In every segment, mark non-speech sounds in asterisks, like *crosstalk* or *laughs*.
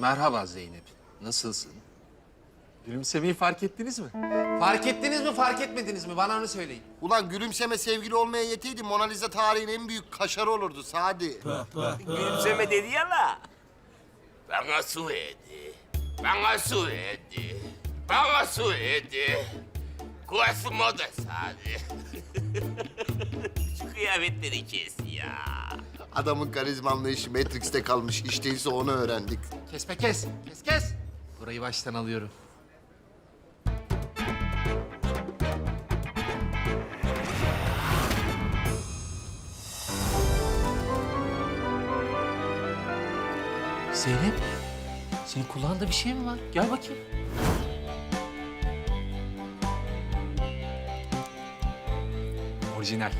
Merhaba Zeynep. Nasılsın? Gülümsemeyi fark ettiniz mi? Fark ettiniz mi, fark etmediniz mi? Bana onu söyleyin. Ulan gülümseme sevgili olmaya yeteydi Mona Lisa tarihin en büyük kaşarı olurdu Sadi. Gülümseme dedi ya la. Bana su etti. Bana su etti. Bana su etti. Kuvası moda sade. *laughs* Kıyafetleri kes ya. Adamın karizma anlayışı Matrix'te kalmış. İşteyse onu öğrendik. Kes be kes, kes kes. Burayı baştan alıyorum. Zeynep, senin kulağında bir şey mi var? Gel bakayım. Orijinal.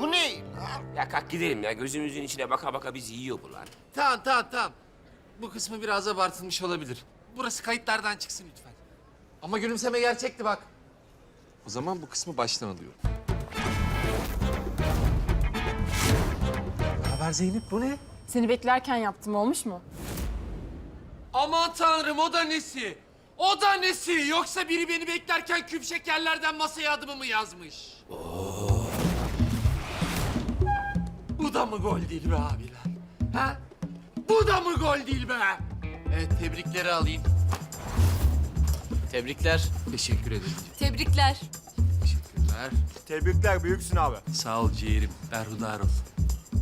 Bu ne? Ya kalk gidelim ya. Gözümüzün içine baka baka bizi yiyor bu lan. Tamam, tamam, tamam. Bu kısmı biraz abartılmış olabilir. Burası kayıtlardan çıksın lütfen. Ama gülümseme gerçekti bak. O zaman bu kısmı baştan alıyorum. Ne haber Zeynep, bu ne? Seni beklerken yaptım olmuş mu? Aman tanrım, o da nesi? O da nesi? Yoksa biri beni beklerken küp şekerlerden masaya adımımı yazmış. Bu da mı gol değil be abiler? Ha? Bu da mı gol değil be? Evet, tebrikleri alayım. Tebrikler. Teşekkür ederim. Tebrikler. Teşekkürler. Tebrikler büyüksün abi. Sağ ol ciğerim. Berhudar ol.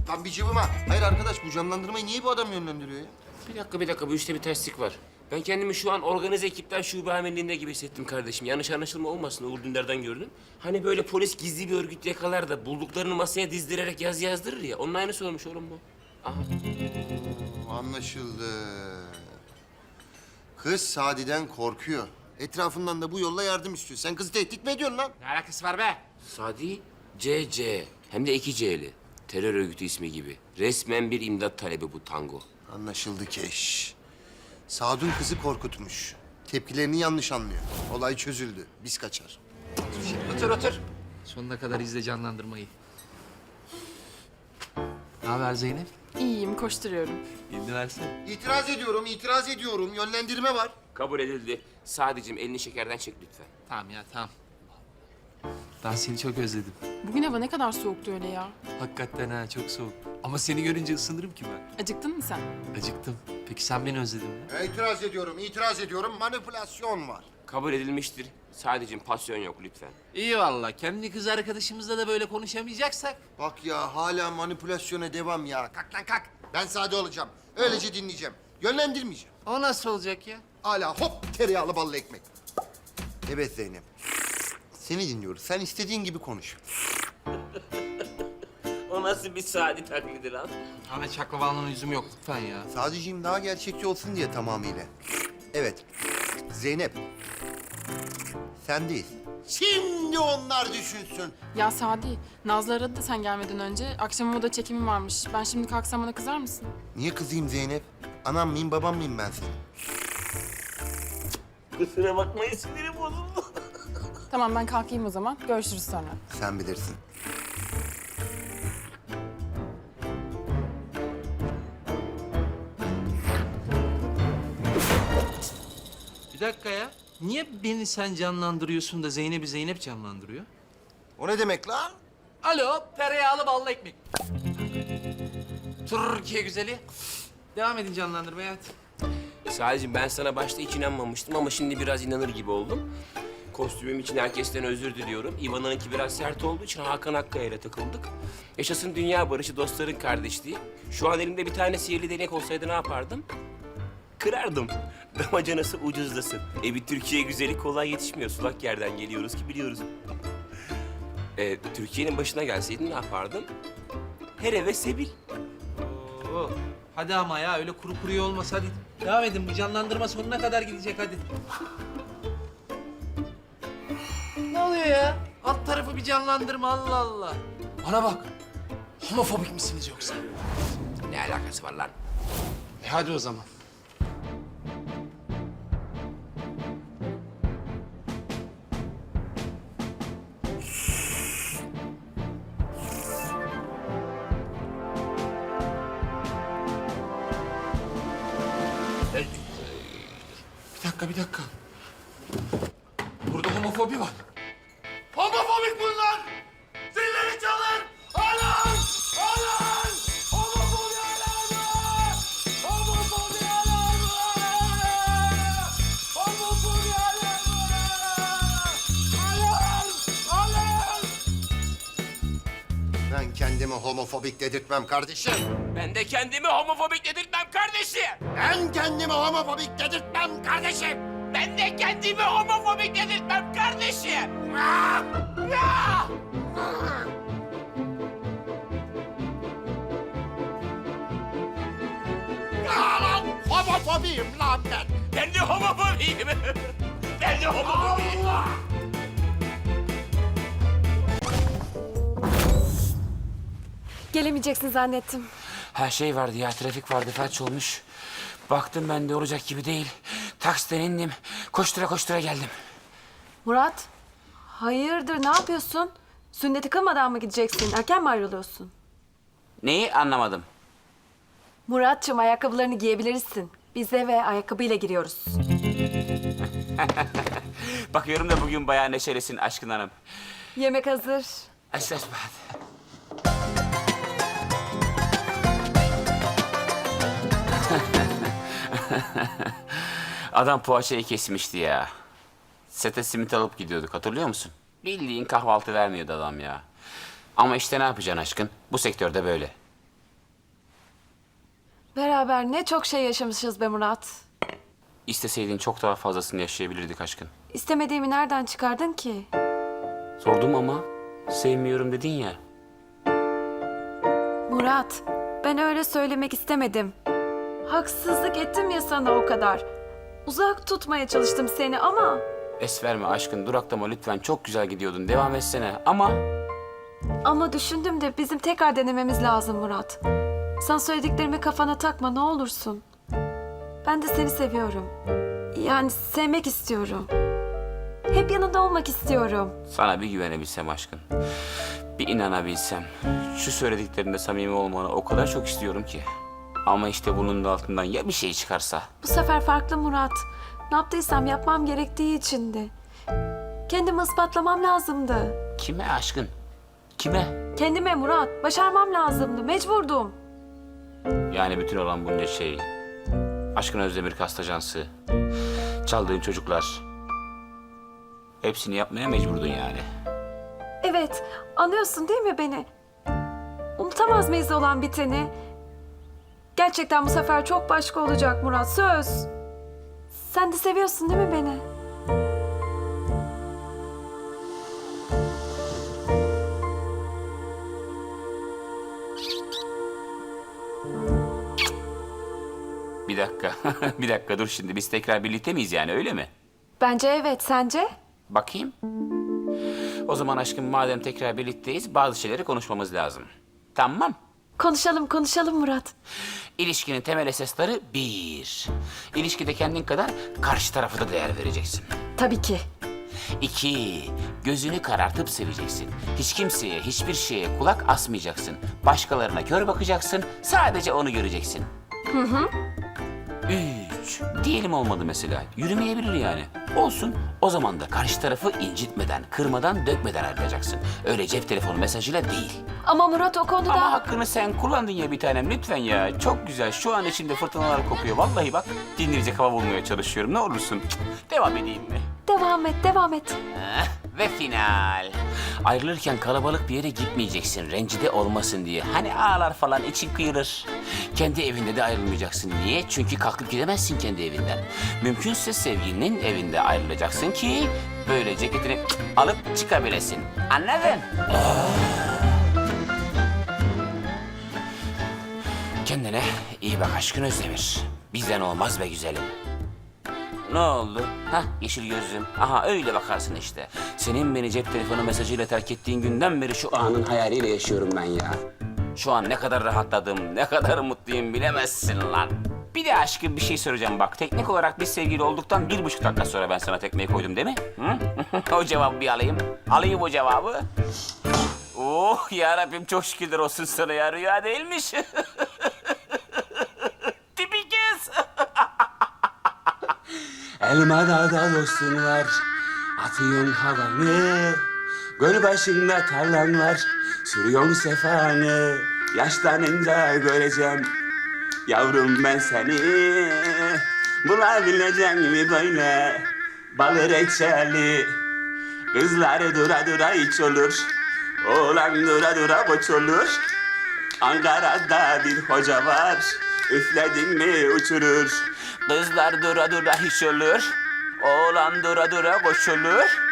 Lan bir cıvıma. Hayır arkadaş bu canlandırmayı niye bu adam yönlendiriyor ya? Bir dakika bir dakika bu işte bir terslik var. Ben kendimi şu an organize ekipten şube amirliğinde gibi hissettim kardeşim. Yanlış anlaşılma olmasın Uğur Dündar'dan gördüm. Hani böyle polis gizli bir örgüt yakalar da bulduklarını masaya dizdirerek yaz yazdırır ya. Onun aynısı olmuş oğlum bu. Aha. Anlaşıldı. Kız Sadi'den korkuyor. Etrafından da bu yolla yardım istiyor. Sen kızı tehdit mi ediyorsun lan? Ne alakası var be? Sadi CC hem de iki C'li. Terör örgütü ismi gibi. Resmen bir imdat talebi bu tango. Anlaşıldı Keş. Sadun kızı korkutmuş. Tepkilerini yanlış anlıyor. Olay çözüldü. Biz kaçar. Otur otur. Sonuna kadar izle canlandırmayı. Ne haber Zeynep? İyiyim, koşturuyorum. Elini versene. İtiraz ediyorum, itiraz ediyorum. Yönlendirme var. Kabul edildi. Sadicim elini şekerden çek lütfen. Tamam ya tamam. Ben seni çok özledim. Bugün hava ne kadar soğuktu öyle ya. Hakikaten ha çok soğuk. Ama seni görünce ısınırım ki ben. Acıktın mı sen? Acıktım. Peki sen beni özledin mi? İtiraz ediyorum, itiraz ediyorum. Manipülasyon var. Kabul edilmiştir. Sadicim pasyon yok lütfen. İyi valla. Kendi kız arkadaşımızla da böyle konuşamayacaksak. Bak ya hala manipülasyona devam ya. Kalk lan kalk. Ben sade olacağım. Öylece dinleyeceğim. Yönlendirmeyeceğim. O nasıl olacak ya? Hala hop tereyağlı ballı ekmek. Evet Zeynep. Seni dinliyoruz. Sen istediğin gibi konuş. *laughs* O nasıl bir Sadi taklidi lan? Ahmet Çaklavan'ın yüzüm yok lütfen ya. Sadece'yim daha gerçekçi olsun diye tamamıyla. Evet. Zeynep. Sendeyiz. Şimdi onlar düşünsün. Ya Sadi, Nazlı aradı da sen gelmeden önce. Akşam moda çekimi varmış. Ben şimdi kalksam bana kızar mısın? Niye kızayım Zeynep? Anam mıyım babam mıyım ben senin? Kusura bakmayın sinirim bozuldu. Tamam ben kalkayım o zaman. Görüşürüz sonra. Sen bilirsin. Bir dakika ya. Niye beni sen canlandırıyorsun da Zeynep'i Zeynep canlandırıyor? O ne demek lan? Alo, tereyağlı ballı ekmek. Türkiye güzeli. Devam edin canlandırmaya hadi. Sadece ben sana başta hiç inanmamıştım ama şimdi biraz inanır gibi oldum. Kostümüm için herkesten özür diliyorum. İvan'ınki biraz sert olduğu için Hakan Akkaya ile takıldık. Yaşasın dünya barışı, dostların kardeşliği. Şu an elimde bir tane sihirli değnek olsaydı ne yapardım? Kırardım. Damacanası ucuzlasın. E bir Türkiye güzeli kolay yetişmiyor. Sulak yerden geliyoruz ki biliyoruz. E, Türkiye'nin başına gelseydin ne yapardım? Her eve sebil. Oo, hadi ama ya öyle kuru kuruya olmaz hadi. Devam edin bu canlandırma sonuna kadar gidecek hadi. Oluyor ya? Alt tarafı bir canlandırma Allah Allah. Bana bak. Homofobik misiniz yoksa? Ne alakası var lan? E hadi o zaman. Kendimi homofobik dedirtmem kardeşim. Ben de kendimi homofobik dedirtmem kardeşim. Ben kendimi homofobik dedirtmem kardeşim. Ben de kendimi homofobik dedirtmem kardeşim. Ah! Ah! Lan homofobiyim lan ben. Ben de homofobiyim. Ben de homofobiyim. Gelemeyeceksin zannettim. Her şey vardı ya, trafik vardı, felç olmuş. Baktım ben de olacak gibi değil. Taksiden indim, koştura koştura geldim. Murat, hayırdır ne yapıyorsun? Sünneti kılmadan mı gideceksin? Erken mi ayrılıyorsun? Neyi anlamadım. Muratçım ayakkabılarını giyebilirsin. Biz eve ayakkabıyla giriyoruz. *laughs* Bakıyorum da bugün bayağı neşelisin aşkın hanım. Yemek hazır. Aç aç *laughs* Adam poğaçayı kesmişti ya. Sete simit alıp gidiyorduk hatırlıyor musun? Bildiğin kahvaltı vermiyordu adam ya. Ama işte ne yapacaksın aşkın? Bu sektörde böyle. Beraber ne çok şey yaşamışız be Murat. İsteseydin çok daha fazlasını yaşayabilirdik aşkın. İstemediğimi nereden çıkardın ki? Sordum ama sevmiyorum dedin ya. Murat, ben öyle söylemek istemedim. Haksızlık ettim ya sana o kadar. Uzak tutmaya çalıştım seni ama... Es verme aşkın duraklama lütfen çok güzel gidiyordun devam etsene ama Ama düşündüm de bizim tekrar denememiz lazım Murat. Sen söylediklerimi kafana takma ne olursun. Ben de seni seviyorum. Yani sevmek istiyorum. Hep yanında olmak istiyorum. Sana bir güvenebilsem aşkın. Bir inanabilsem. Şu söylediklerinde samimi olmanı o kadar çok istiyorum ki. Ama işte bunun da altından ya bir şey çıkarsa. Bu sefer farklı Murat. Ne yaptıysam yapmam gerektiği içindi. Kendimi ispatlamam lazımdı. Kime aşkın? Kime? Kendime Murat, başarmam lazımdı. Mecburdum. Yani bütün olan bunca şey. Aşkın Özdemir Kastajansı. Çaldığın çocuklar. Hepsini yapmaya mecburdun yani. Evet, anlıyorsun değil mi beni? Unutamaz mıyız olan biteni? Gerçekten bu sefer çok başka olacak Murat, söz. Sen de seviyorsun değil mi beni? Bir dakika. *laughs* bir dakika dur şimdi. Biz tekrar birlikte miyiz yani öyle mi? Bence evet, sence? Bakayım. O zaman aşkım madem tekrar birlikteyiz bazı şeyleri konuşmamız lazım. Tamam. Konuşalım, konuşalım Murat. İlişkinin temel esasları bir. İlişkide kendin kadar karşı tarafa da değer vereceksin. Tabii ki. İki, gözünü karartıp seveceksin. Hiç kimseye, hiçbir şeye kulak asmayacaksın. Başkalarına kör bakacaksın, sadece onu göreceksin. Hı hı. Üç, diyelim olmadı mesela. Yürümeyebilir yani. Olsun, o zaman da karşı tarafı incitmeden, kırmadan, dökmeden ayrılacaksın. Öyle cep telefonu mesajıyla değil. Ama Murat o konuda... Ama hakkını sen kullandın ya bir tanem lütfen ya. Çok güzel. Şu an içinde fırtınalar kopuyor. Vallahi bak dindirecek hava bulmaya çalışıyorum. Ne olursun. Cık, Devam edeyim mi? Devam et, devam et. Heh, Ve final. Ayrılırken kalabalık bir yere gitmeyeceksin. Rencide olmasın diye. Hani ağlar falan için kıyılır. Kendi evinde de ayrılmayacaksın. Niye? Çünkü kalkıp gidemezsin kendi evinden. Mümkünse sevgilinin evinde ayrılacaksın ki... ...böyle ceketini alıp çıkabilesin. Anladın? Kendine iyi bak aşkın Özdemir. Bizden olmaz be güzelim. Ne oldu? Hah yeşil gözlüm. Aha öyle bakarsın işte. Senin beni cep telefonu mesajıyla terk ettiğin günden beri şu anın hayaliyle yaşıyorum ben ya. Şu an ne kadar rahatladım, ne kadar mutluyum bilemezsin lan. Bir de aşkım bir şey soracağım bak. Teknik olarak biz sevgili olduktan bir buçuk dakika sonra ben sana tekmeyi koydum değil mi? Hı? *laughs* o cevabı bir alayım. Alayım o cevabı. Oh ya Rabbim çok şükürler olsun sana ya rüya değilmiş. *laughs* Tipi kız. Elmada da dostun var. Atıyorsun havanı. Göl başında tarlan var. Sürüyorsun sefanı. Yaşlanınca göreceğim. Yavrum ben seni bulabileceğim mi böyle balı reçeli Kızlar dura dura iç olur Oğlan dura dura boç olur Ankara'da bir hoca var Üfledin mi uçurur Kızlar dura dura hiç olur Oğlan dura dura boş olur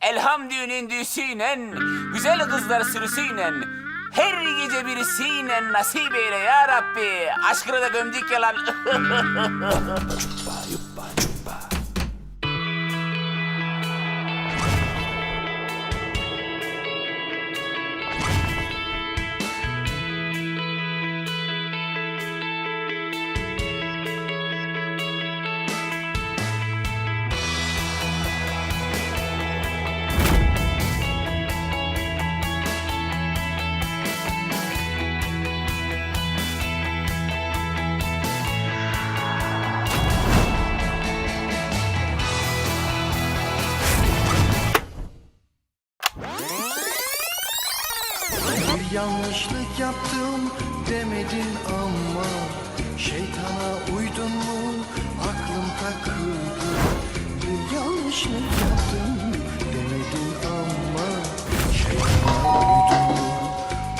Elham düğünün düğüsüyle, güzel kızlar sürüsüyle, her gece birisiyle nasip eyle ya Rabbi. Aşkını da gömdük ya lan. Bir yaptım demedin ama Şeytana uydun mu? Aklım takıldı. Bir yanlışlık yaptım demedin ama Şeytana uydun mu?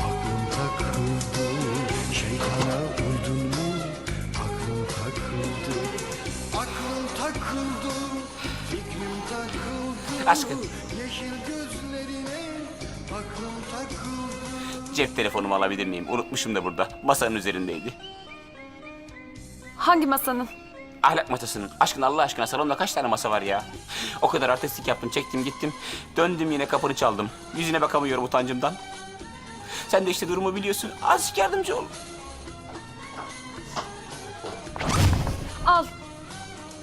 Aklım takıldı. Şeytana uydun mu? Aklım takıldı. Aklım takıldı. Fikrim takıldı. Aşkım. Cep telefonumu alabilir miyim? Unutmuşum da burada. Masanın üzerindeydi. Hangi masanın? Ahlak masasının. Aşkın Allah aşkına salonda kaç tane masa var ya? O kadar artistlik yaptım, çektim gittim. Döndüm yine kapını çaldım. Yüzüne bakamıyorum utancımdan. Sen de işte durumu biliyorsun. Azıcık yardımcı ol. Al.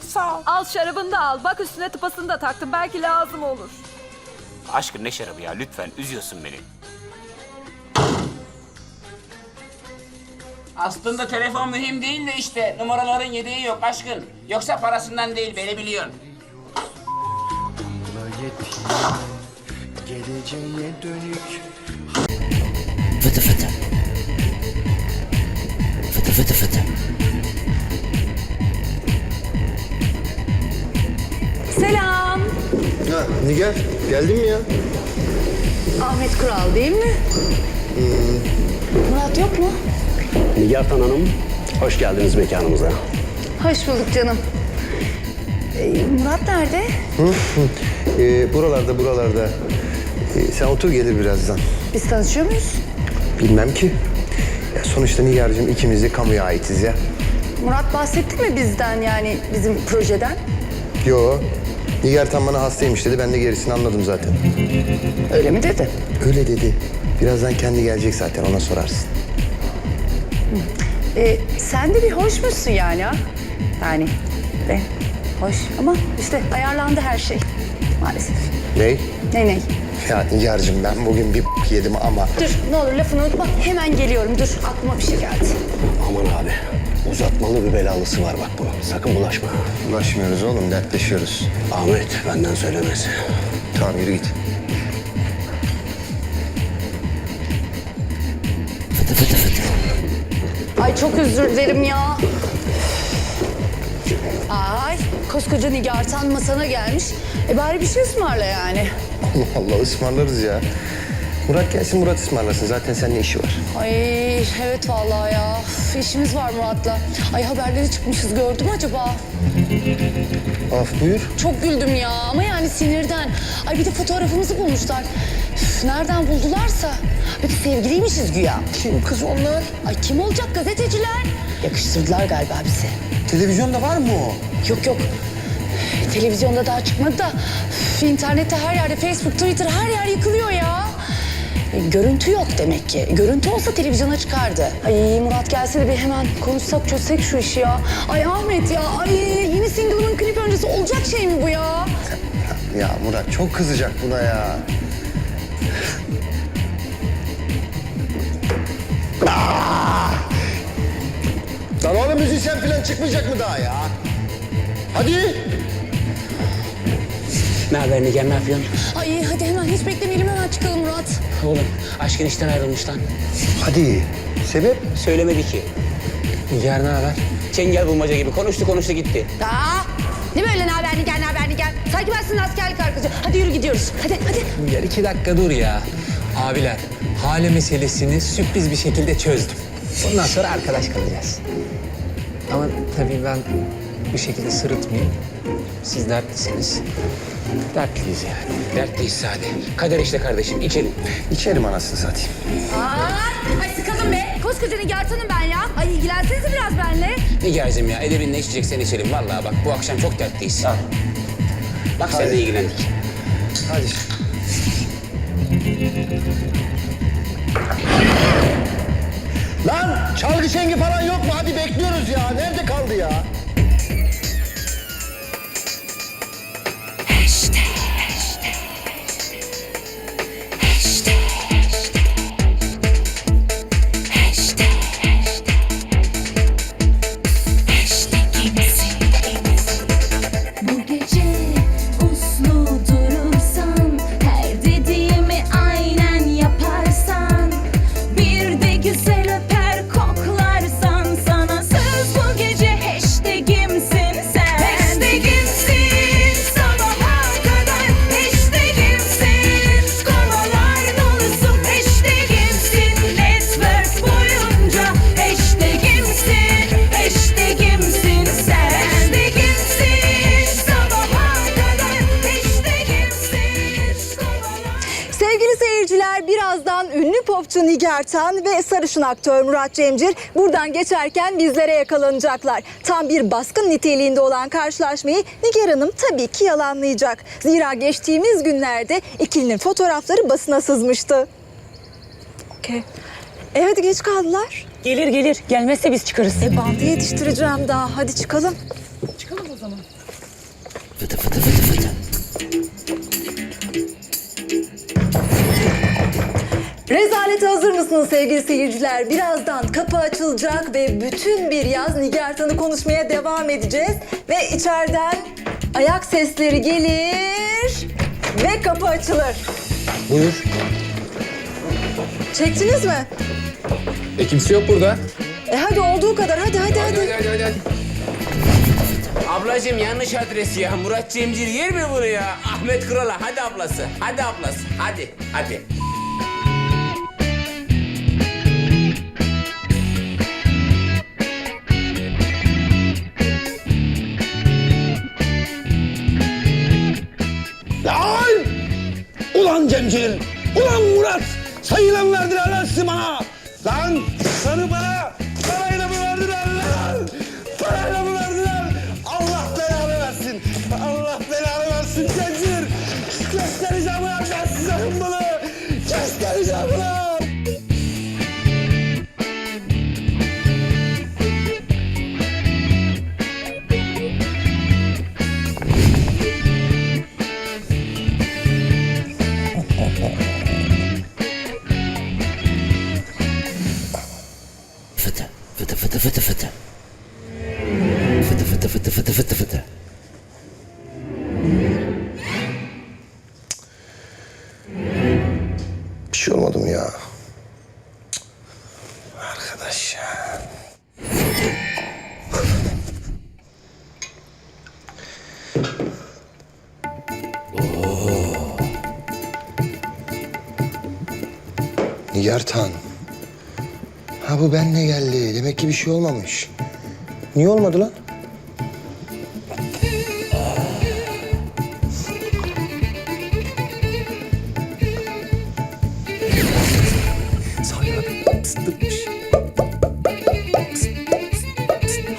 Sağ ol. Al şarabını da al. Bak üstüne tıpasını da taktım. Belki lazım olur. Aşkın ne şarabı ya lütfen üzüyorsun beni. Aslında telefon mühim değil de işte numaraların yedeği yok aşkın. Yoksa parasından değil beni biliyorsun. Geleceğe dönük Fıtı fıtı. Fıtı fıtı fıtı. Selam. Ha, Nigar geldin mi ya? Ahmet Kural değil mi? Murat yok mu? Nigar Hanım, hoş geldiniz mekanımıza. Hoş bulduk canım. Ee, Murat nerede? Ee, buralarda buralarda. Ee, sen otur gelir birazdan. Biz tanışıyor muyuz? Bilmem ki. Ya sonuçta Nigar'cığım ikimiz de kamuya aitiz ya. Murat bahsetti mi bizden yani bizim projeden? Yo. Nigar tam bana hastaymış dedi. Ben de gerisini anladım zaten. Öyle mi dedi? Öyle dedi. Birazdan kendi gelecek zaten ona sorarsın. Ee, sen de bir hoşmuşsun yani ha? Yani de hoş ama işte ayarlandı her şey maalesef. Ney? Ne ne? Ya Nigar'cığım ben bugün bir yedim ama... Dur ne olur lafını unutma hemen geliyorum dur aklıma bir şey geldi. Aman abi, uzatmalı bir belalısı var bak bunun. Sakın bulaşma. Ulaşmıyoruz oğlum, dertleşiyoruz. Ahmet, benden söylemesi. Tamam yürü git. Fıtı fıtı. Ay çok özür dilerim ya. Ay koskoca Nigartan masana gelmiş. E bari bir şey ısmarla yani. Allah *laughs* Allah ısmarlarız ya. Murat gelsin Murat ısmarlasın. Zaten seninle işi var. Ay evet vallahi ya. Üf, işimiz var Murat'la. Ay haberleri çıkmışız gördüm acaba? Af buyur. Çok güldüm ya ama yani sinirden. Ay bir de fotoğrafımızı bulmuşlar. Üf, nereden buldularsa. Peki sevgiliymişiz güya. Kim kız onlar? Ay kim olacak gazeteciler? Yakıştırdılar galiba bize. Televizyonda var mı o? Yok yok. Televizyonda daha çıkmadı da üf, internette her yerde Facebook, Twitter her yer yıkılıyor ya. E, görüntü yok demek ki. Görüntü olsa televizyona çıkardı. Ay Murat gelse de bir hemen konuşsak çözsek şu işi ya. Ay Ahmet ya, ay yeni single'ın klip öncesi olacak şey mi bu ya? Ya Murat çok kızacak buna ya. Lan oğlum müzisyen falan çıkmayacak mı daha ya? Hadi. Ne haber Nigar ne yapıyorsun? Ay hadi hemen hiç beklemeyelim hemen çıkalım Murat. Oğlum aşkın işten ayrılmış lan. Hadi. Sebep? Söylemedi ki. Nigar ne haber? Çengel bulmaca gibi konuştu konuştu gitti. Aa, ne böyle ne haber Nigar ne haber Nigar? Sanki ben sizin askerlik arkadaşı. Hadi yürü gidiyoruz. Hadi hadi. Gel iki dakika dur ya. Abiler, hale meselesini sürpriz bir şekilde çözdüm. Bundan sonra arkadaş kalacağız. Ama tabii ben bu şekilde sırıtmayayım. Siz dertlisiniz. Dertliyiz yani. Dertliyiz Sade. Kader işte kardeşim içelim. İçerim anasını satayım. Aa, ay sıkalım be. Koskoca Nigartan'ım ben ya. Ay ilgilensenize biraz benimle. Nigar'cığım ya edebinle içeceksen içelim. Vallahi bak bu akşam çok dertliyiz. Bak seninle ilgilendik. Hadi. Lan çalgı çengi falan yok mu? Hadi bekliyoruz ya. Nerede kaldı ya? Bu popçu Nigar Tan ve sarışın aktör Murat Cemcir buradan geçerken bizlere yakalanacaklar. Tam bir baskın niteliğinde olan karşılaşmayı Nigar Hanım tabii ki yalanlayacak. Zira geçtiğimiz günlerde ikilinin fotoğrafları basına sızmıştı. Okey. Evet geç kaldılar. Gelir gelir. Gelmezse biz çıkarız. E bandı yetiştireceğim daha. Hadi çıkalım. Fıtı fıtı fıtı fıtı. Rezalete hazır mısınız sevgili seyirciler? Birazdan kapı açılacak ve bütün bir yaz Nigar Tan'ı konuşmaya devam edeceğiz. Ve içeriden ayak sesleri gelir ve kapı açılır. Buyur. Çektiniz mi? E kimse yok burada. E hadi olduğu kadar hadi hadi hadi. Hadi hadi hadi. hadi. Ablacığım yanlış adres ya. Murat Cemcir yer mi bunu ya? Ahmet Kural'a. Hadi ablası. Hadi ablası. Hadi. Hadi. Cemcir! Ulan Murat! Sayılan sizi bana! Lan! Sarı bana! Nigar Tan. Ha bu benle geldi. Demek ki bir şey olmamış. Niye olmadı lan?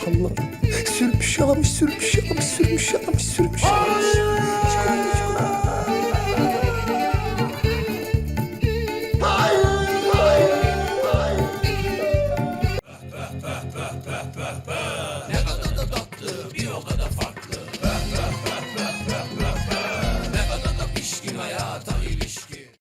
Allah. Sürmüş yalamış, sürmüş yalamış, sürmüş yalamış, sürmüş yalamış.